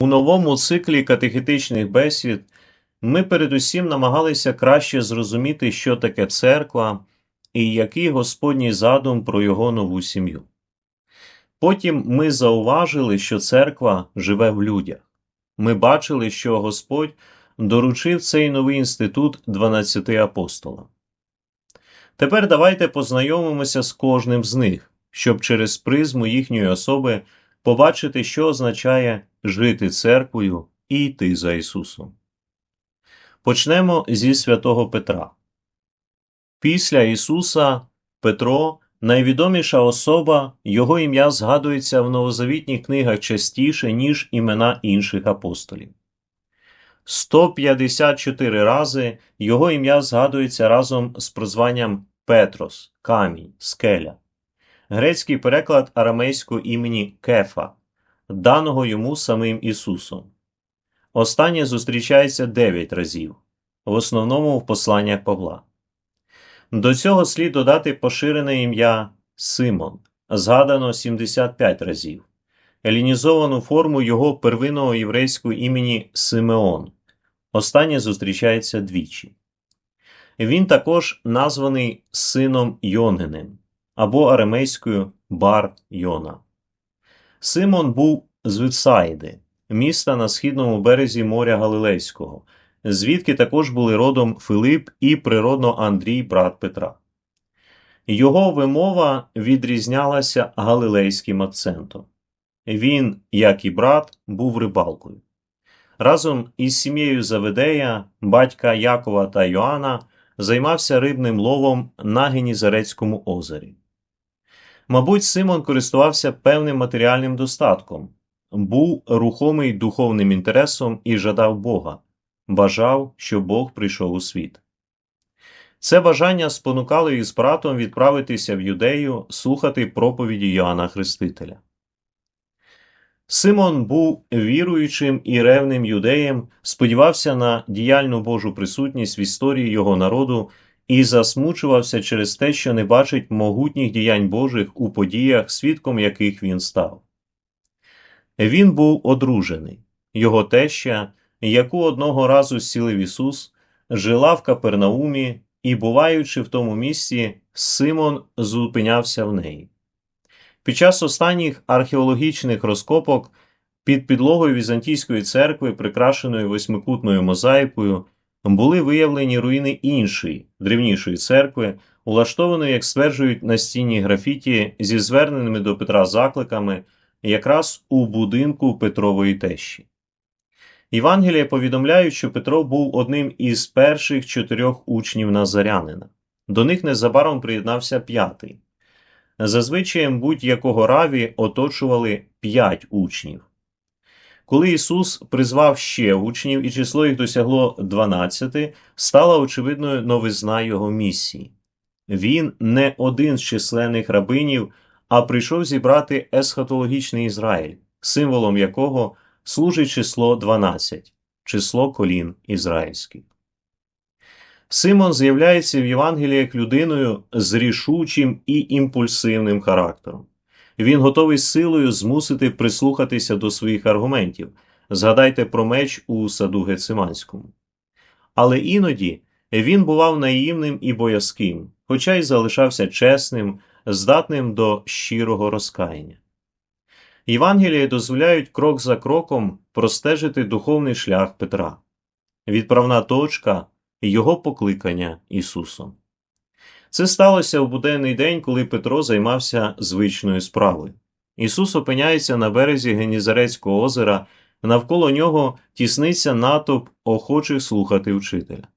У новому циклі катехетичних бесід ми передусім намагалися краще зрозуміти, що таке церква і який Господній задум про його нову сім'ю. Потім ми зауважили, що церква живе в людях. Ми бачили, що Господь доручив цей новий інститут 12 апостолам. Тепер давайте познайомимося з кожним з них, щоб через призму їхньої особи побачити, що означає жити церквою і йти за Ісусом. Почнемо зі святого Петра. Після Ісуса Петро найвідоміша особа, його ім'я згадується в новозавітніх книгах частіше, ніж імена інших апостолів. 154 рази його ім'я згадується разом з прозванням Петрос, камінь, скеля. Грецький переклад арамейського імені Кефа, даного йому самим Ісусом. Останнє зустрічається 9 разів, в основному в посланнях Павла. До цього слід додати поширене ім'я Симон, згадано 75 разів, елінізовану форму його первинного єврейського імені Симеон. Останнє зустрічається двічі. Він також названий сином Йонгиним або арамейською Бар Йона. Симон був з Витсаїди, міста на східному березі моря Галилейського, звідки також були родом Филип і природно Андрій, брат Петра. Його вимова відрізнялася галилейським акцентом. Він, як і брат, був рибалкою. Разом із сім'єю Заведея, батька Якова та Йоанна, займався рибним ловом на Генізарецькому озері. Мабуть, Симон користувався певним матеріальним достатком, був рухомий духовним інтересом і жадав Бога, бажав, щоб Бог прийшов у світ. Це бажання спонукало їх з братом відправитися в юдею слухати проповіді Йоанна Хрестителя. Симон був віруючим і ревним юдеєм, сподівався на діяльну Божу присутність в історії його народу і засмучувався через те, що не бачить могутніх діянь Божих у подіях, свідком яких він став. Він був одружений, його теща, яку одного разу зцілив Ісус, жила в Капернаумі і, буваючи в тому місці, Симон зупинявся в неї. Під час останніх археологічних розкопок під підлогою Візантійської церкви, прикрашеної восьмикутною мозаїкою, були виявлені руїни іншої, древнішої церкви, улаштованої, як стверджують настінні графіті, зі зверненими до Петра закликами якраз у будинку Петрової тещі. Євангелія повідомляють, що Петро був одним із перших чотирьох учнів Назарянина. До них незабаром приєднався п'ятий. Зазвичай будь-якого раві оточували п'ять учнів. Коли Ісус призвав ще учнів і число їх досягло 12, стала очевидною новизна Його місії. Він не один з численних рабинів, а прийшов зібрати есхатологічний Ізраїль, символом якого служить число 12, число колін ізраїльських. Симон з'являється в Євангеліях людиною з рішучим і імпульсивним характером. Він готовий силою змусити прислухатися до своїх аргументів. Згадайте про меч у саду Гециманському. Але іноді він бував наївним і боязким, хоча й залишався чесним, здатним до щирого розкаяння. Євангелії дозволяють крок за кроком простежити духовний шлях Петра, відправна точка його покликання Ісусом. Це сталося в буденний день, коли Петро займався звичною справою. Ісус опиняється на березі Генізарецького озера, навколо нього тісниться натовп охочих слухати вчителя.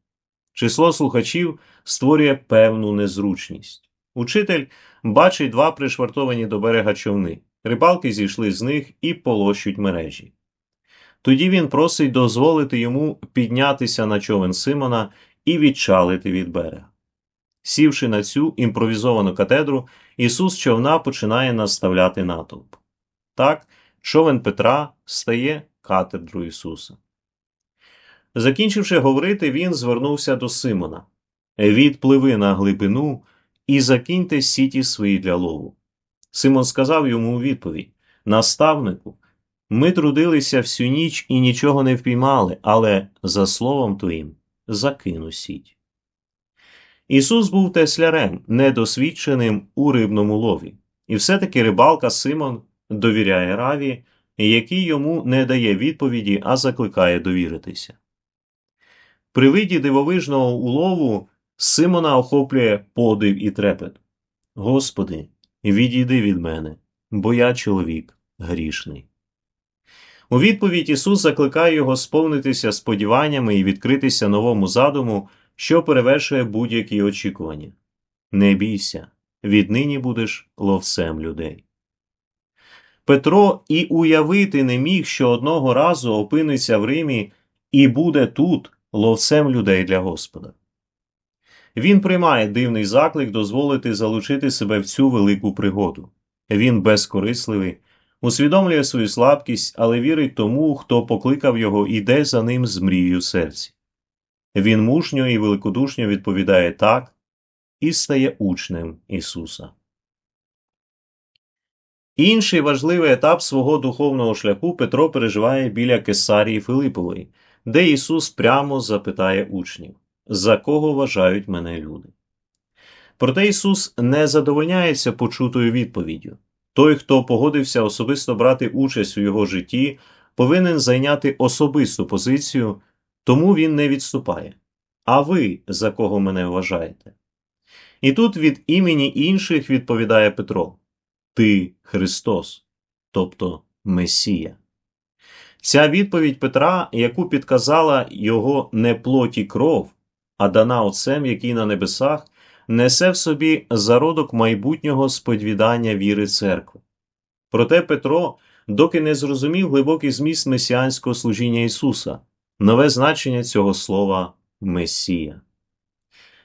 Число слухачів створює певну незручність. Учитель бачить два пришвартовані до берега човни. Рибалки зійшли з них і полощуть мережі. Тоді він просить дозволити йому піднятися на човен Симона і відчалити від берега. Сівши на цю імпровізовану катедру, Ісус човна починає наставляти натовп. Так, човен Петра стає катедрою Ісуса. Закінчивши говорити, він звернувся до Симона Відпливи на глибину і закиньте сіті свої для лову. Симон сказав йому у відповідь Наставнику, Ми трудилися всю ніч і нічого не впіймали, але за словом твоїм закину сіть. Ісус був теслярем, недосвідченим у рибному лові, і все-таки рибалка Симон довіряє раві, який йому не дає відповіді, а закликає довіритися. При виді дивовижного улову Симона охоплює подив і трепет. Господи, відійди від мене, бо я чоловік грішний. У відповідь Ісус закликає його сповнитися сподіваннями і відкритися новому задуму, що перевершує будь-які очікування. Не бійся, віднині будеш ловцем людей. Петро і уявити не міг, що одного разу опиниться в Римі і буде тут ловцем людей для Господа. Він приймає дивний заклик дозволити залучити себе в цю велику пригоду. Він безкорисливий, усвідомлює свою слабкість, але вірить тому, хто покликав його, іде за ним з мрією серці. Він мужньо і великодушньо відповідає так і стає учнем Ісуса. Інший важливий етап свого духовного шляху Петро переживає біля Кесарії Филипової, де Ісус прямо запитає учнів За кого вважають мене люди? Проте Ісус не задовольняється почутою відповіддю. Той, хто погодився особисто брати участь у його житті, повинен зайняти особисту позицію, тому він не відступає. А ви за кого мене вважаєте? І тут від імені інших відповідає Петро Ти Христос, тобто Месія. Ця відповідь Петра, яку підказала його не плоті кров, а дана Отцем, який на небесах, несе в собі зародок майбутнього сподвідання віри церкви. Проте Петро, доки не зрозумів глибокий зміст месіанського служіння Ісуса, нове значення цього слова Месія.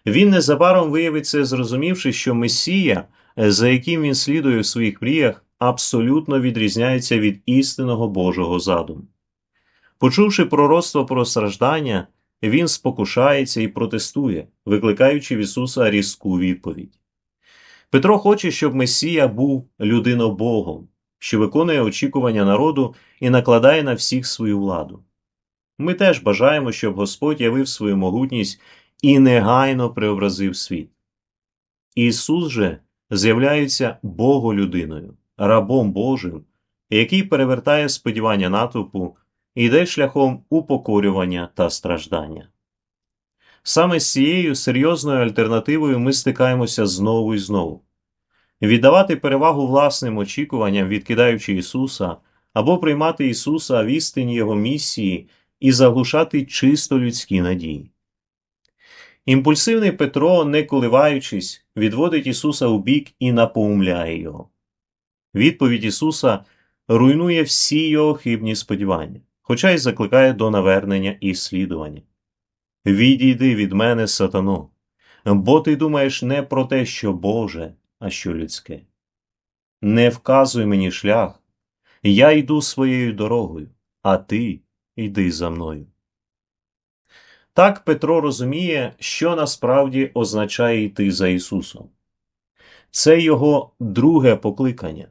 Він незабаром виявиться, зрозумівши, що Месія, за яким він слідує в своїх мріях, абсолютно відрізняється від істинного Божого задуму. Почувши пророцтво про страждання, він спокушається і протестує, викликаючи в Ісуса різку відповідь. Петро хоче, щоб Месія був людинобогом, що виконує очікування народу і накладає на всіх свою владу. Ми теж бажаємо, щоб Господь явив свою могутність і негайно преобразив світ. Ісус же з'являється Боголюдиною, рабом Божим, який перевертає сподівання натовпу і йде шляхом упокорювання та страждання. Саме з цією серйозною альтернативою ми стикаємося знову і знову віддавати перевагу власним очікуванням, відкидаючи Ісуса, або приймати Ісуса в істині Його місії і заглушати чисто людські надії. Імпульсивний Петро, не коливаючись, відводить Ісуса у бік і напоумляє Його. Відповідь Ісуса руйнує всі його хибні сподівання, хоча й закликає до навернення і слідування. Відійди від мене, сатано, бо ти думаєш не про те, що Боже, а що людське. Не вказуй мені шлях, я йду своєю дорогою, а ти йди за мною. Так Петро розуміє, що насправді означає йти за Ісусом. Це його друге покликання,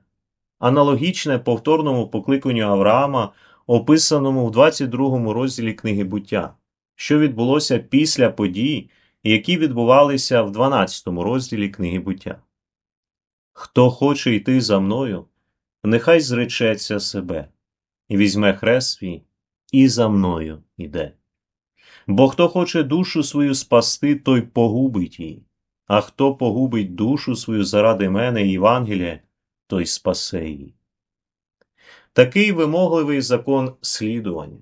аналогічне повторному покликанню Авраама, описаному в 22 розділі книги буття, що відбулося після подій, які відбувалися в 12 розділі книги буття. Хто хоче йти за мною, нехай зречеться себе, і візьме хрест свій, і за мною йде. Бо хто хоче душу свою спасти, той погубить її, а хто погубить душу свою заради мене і Євангелія, той спасе її. Такий вимогливий закон слідування.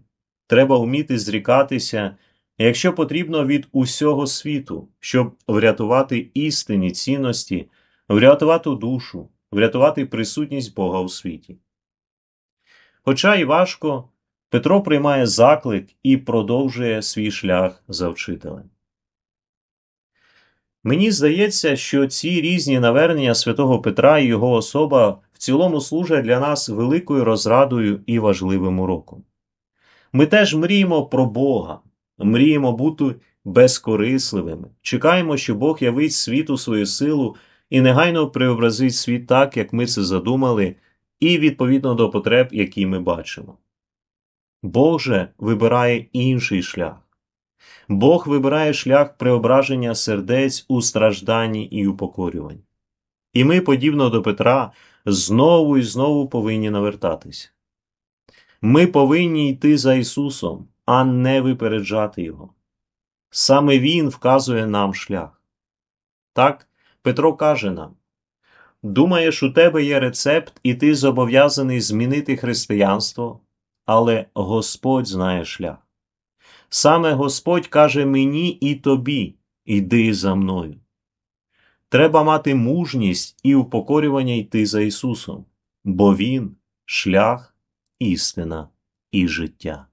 Треба вміти зрікатися, якщо потрібно від усього світу, щоб врятувати істинні цінності, врятувати душу, врятувати присутність Бога у світі. Хоча й важко, Петро приймає заклик і продовжує свій шлях за вчителем. Мені здається, що ці різні навернення святого Петра і його особа в цілому служать для нас великою розрадою і важливим уроком. Ми теж мріємо про Бога, мріємо бути безкорисливими, чекаємо, що Бог явить світу свою силу і негайно преобразить світ так, як ми це задумали, і відповідно до потреб, які ми бачимо. Бог же вибирає інший шлях. Бог вибирає шлях преображення сердець у стражданні і упокорюванні. І ми, подібно до Петра, знову і знову повинні навертатися. Ми повинні йти за Ісусом, а не випереджати Його. Саме Він вказує нам шлях. Так, Петро каже нам Думаєш, у тебе є рецепт, і ти зобов'язаний змінити християнство, але Господь знає шлях. Саме Господь каже мені і тобі Іди за мною. Треба мати мужність і упокорювання йти за Ісусом, бо Він шлях, істина і життя.